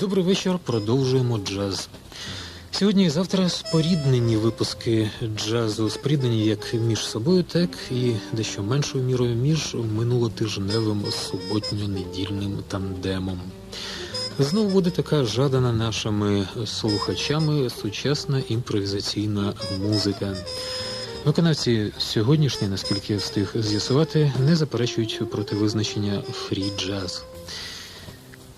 Добрий вечір. Продовжуємо джаз. Сьогодні і завтра споріднені випуски джазу, споріднені як між собою, так і дещо меншою мірою між минулотижневим суботньо-недільним тандемом. Знову буде така жадана нашими слухачами сучасна імпровізаційна музика. Виконавці сьогоднішні, наскільки я встиг з'ясувати, не заперечують проти визначення фрі джаз.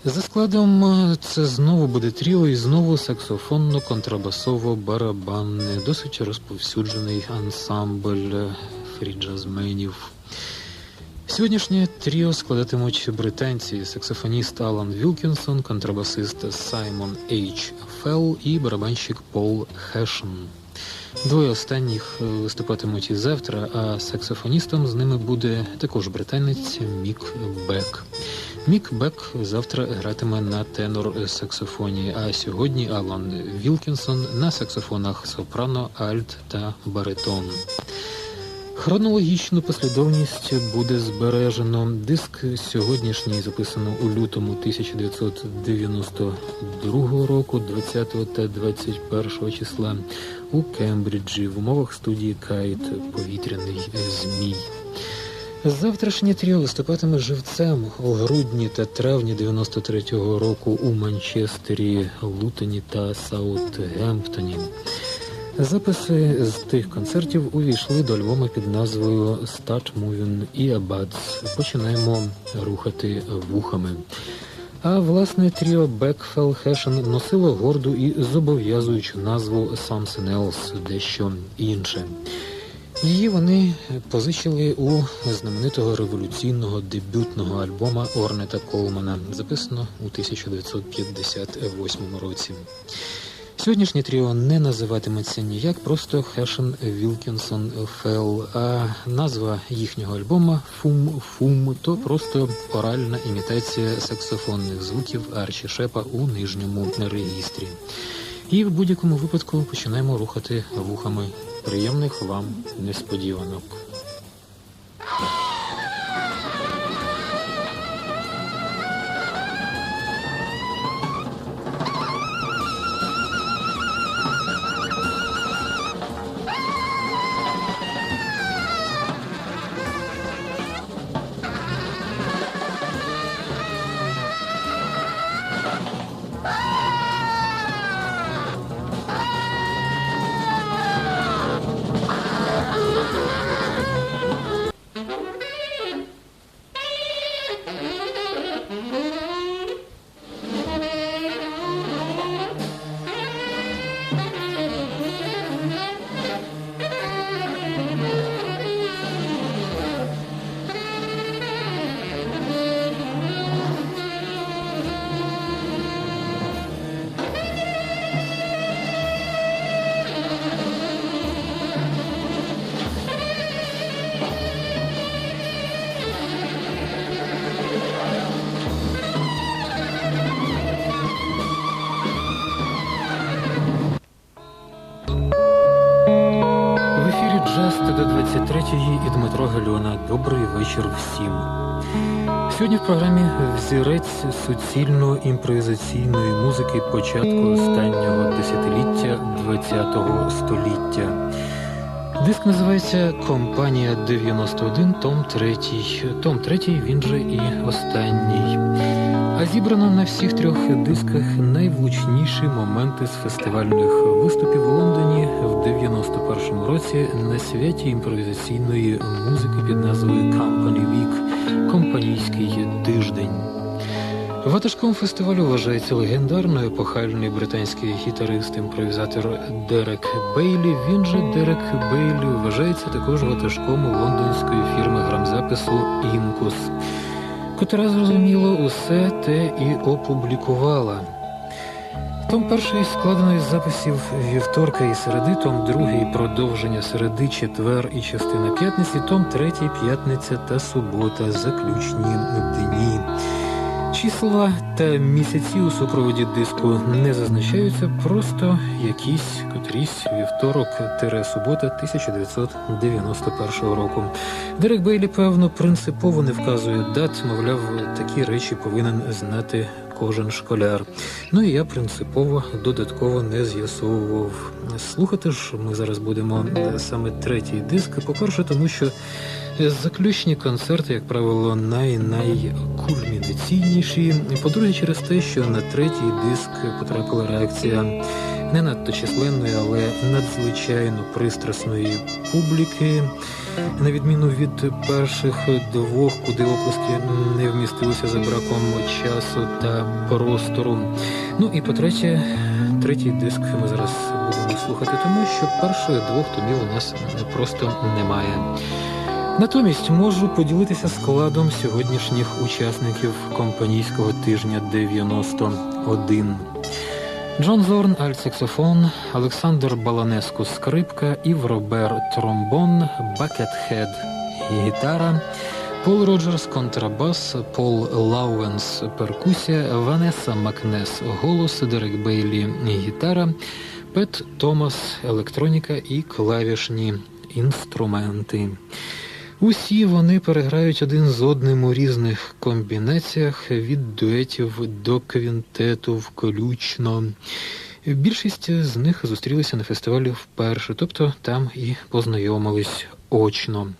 За складом е, це знову буде тріо і знову саксофонно-контрабасово-барабанне, досить розповсюджений ансамбль е, фрі-джазменів. Сьогоднішнє тріо складатимуть британці, саксофоніст Алан Вілкінсон, контрабасист Саймон Ейч Фелл і барабанщик Пол Хешн. Двоє останніх е, виступатимуть і завтра, а саксофоністом з ними буде також британець Мік Бек. Мік Бек завтра гратиме на тенор саксофоні, а сьогодні Алан Вілкінсон на саксофонах сопрано, альт та баритон. Хронологічну послідовність буде збережено. Диск сьогоднішній записано у лютому 1992 року, 20 та 21 числа у Кембриджі в умовах студії Кайт Повітряний змій. Завтрашнє тріо виступатиме живцем у грудні та травні 93-го року у Манчестері, Лутоні та Саутгемптоні. Записи з тих концертів увійшли до альбому під назвою Start Moving Earbuds. Починаємо рухати вухами. А власне тріо Бекфел Хешен носило горду і зобов'язуючу назву Something Else, дещо інше. Її вони позичили у знаменитого революційного дебютного альбома Орнета Колмана, записано у 1958 році. Сьогоднішнє тріо не називатиметься ніяк, просто Хешен Вілкінсон Фелл, а назва їхнього альбома Фум Фум то просто оральна імітація саксофонних звуків Арчі Шепа у нижньому регістрі. І в будь-якому випадку починаємо рухати вухами. Приємних вам несподіванок. До 23-ї і Дмитро Гальона. Добрий вечір всім. Сьогодні в програмі взірець суцільно імпровізаційної музики початку останнього десятиліття ХХ століття. Диск називається Компанія 91, Том 3. Том 3, він же і останній. А зібрано на всіх трьох дисках найвлучніші моменти з фестивальних виступів у Лондоні в 91-му році на святі імпровізаційної музики під назвою Company Week компанійський тиждень. Ватажком фестивалю вважається легендарний епохальний британський гітарист-імпровізатор Дерек Бейлі. Він же Дерек Бейлі вважається також ватажком лондонської фірми грамзапису Інкус, котра зрозуміло усе те і опублікувала. Том перший складений з записів вівторка і середи, том другий продовження середи, четвер і частина п'ятниці, том третій п'ятниця та субота, заключні дні. Числа та місяці у супроводі диску не зазначаються, просто якісь котрісь вівторок субота 1991 року. Дерек Бейлі, певно, принципово не вказує дат, мовляв, такі речі повинен знати кожен школяр. Ну і я принципово додатково не з'ясовував. Слухати ж ми зараз будемо е, саме третій диск. По-перше, тому що заключні концерти, як правило, най-найкульмінаційніші. По-друге, через те, що на третій диск потрапила реакція не надто численної, але надзвичайно пристрасної публіки. На відміну від перших двох, куди оплески не вмістилися за браком часу та простору. Ну і по-третє, третій диск ми зараз будемо слухати, тому що перших двох томів у нас просто немає. Натомість можу поділитися складом сьогоднішніх учасників компанійського тижня 91. Джон Зорн альт-саксофон, Олександр Баланеску скрипка, Ів Робер тромбон, Бакетхед гітара, Пол Роджерс контрабас, Пол Лауенс перкусія, Ванеса Макнес голос, Дерек Бейлі гітара, Пет Томас електроніка і клавішні інструменти. Усі вони переграють один з одним у різних комбінаціях від дуетів до квінтету включно. Більшість з них зустрілися на фестивалі вперше, тобто там і познайомились очно.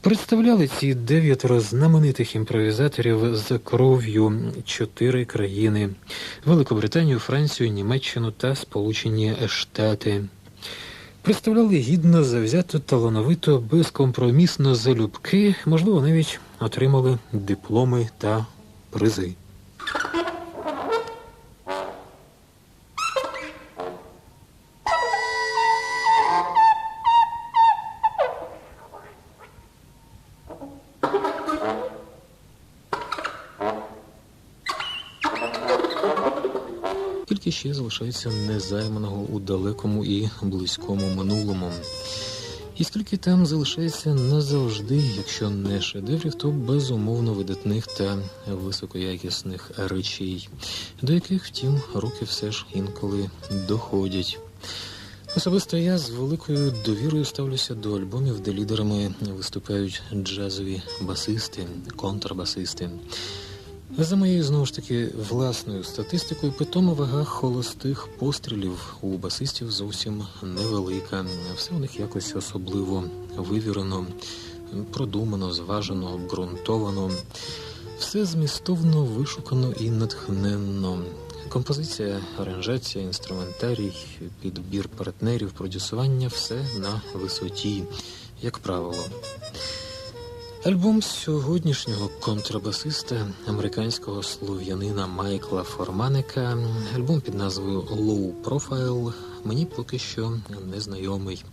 Представляли ці дев'ятеро знаменитих імпровізаторів з кров'ю чотири країни: Великобританію, Францію, Німеччину та Сполучені Штати. Представляли гідно, завзято, талановито, безкомпромісно залюбки, можливо, навіть отримали дипломи та призи. Тільки ще залишається незайманого у далекому і близькому минулому. І скільки там залишається назавжди, якщо не шедеврів, то безумовно видатних та високоякісних речей, до яких, втім, руки все ж інколи доходять. Особисто я з великою довірою ставлюся до альбомів, де лідерами виступають джазові басисти, контрабасисти. За моєю знову ж таки власною статистикою, питома вага холостих пострілів у басистів зовсім невелика. Все у них якось особливо вивірено, продумано, зважено, обґрунтовано. Все змістовно вишукано і натхненно. Композиція, аранжація, інструментарій, підбір партнерів, продюсування все на висоті, як правило. Альбом сьогоднішнього контрабасиста американського слов'янина Майкла Форманика, альбом під назвою Low Profile, мені поки що не знайомий.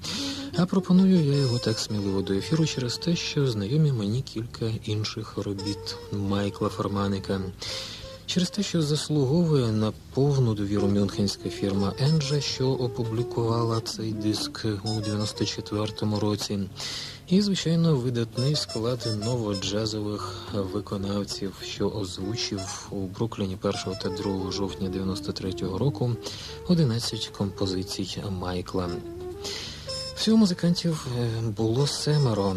А пропоную я його так сміливо до ефіру через те, що знайомі мені кілька інших робіт Майкла Форманика. Через те, що заслуговує на повну довіру мюнхенська фірма Енджа, що опублікувала цей диск у 94-му році. І, звичайно, видатний склад новоджазових виконавців, що озвучив у Брукліні 1 та 2 жовтня 93-го року 11 композицій Майкла. Всього музикантів. Було семеро: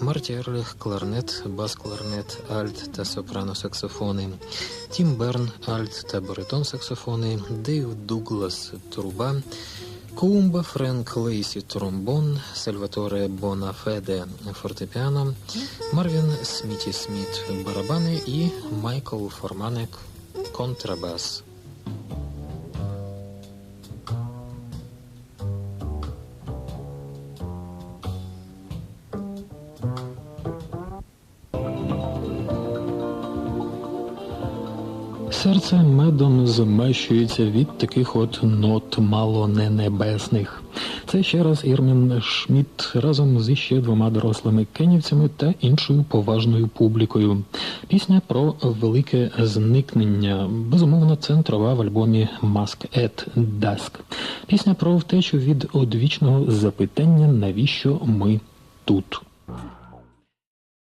Марті Ерліх, кларнет, бас-кларнет, альт та сопрано-саксофони, Тім Берн, альт та баритон-саксофони, Дейв Дуглас, труба, Кумба, Френк Лейсі, тромбон, Сальваторе Бонафеде, фортепіано, Марвін Сміті Сміт, барабани. І Майкл Форманек, контрабас. Серце медом змащується від таких от нот мало не небесних. Це ще раз Ірмін Шмідт разом зі ще двома дорослими кенівцями та іншою поважною публікою. Пісня про велике зникнення. Безумовно, центрова в альбомі Mask at Dusk. Пісня про втечу від одвічного запитання, навіщо ми тут.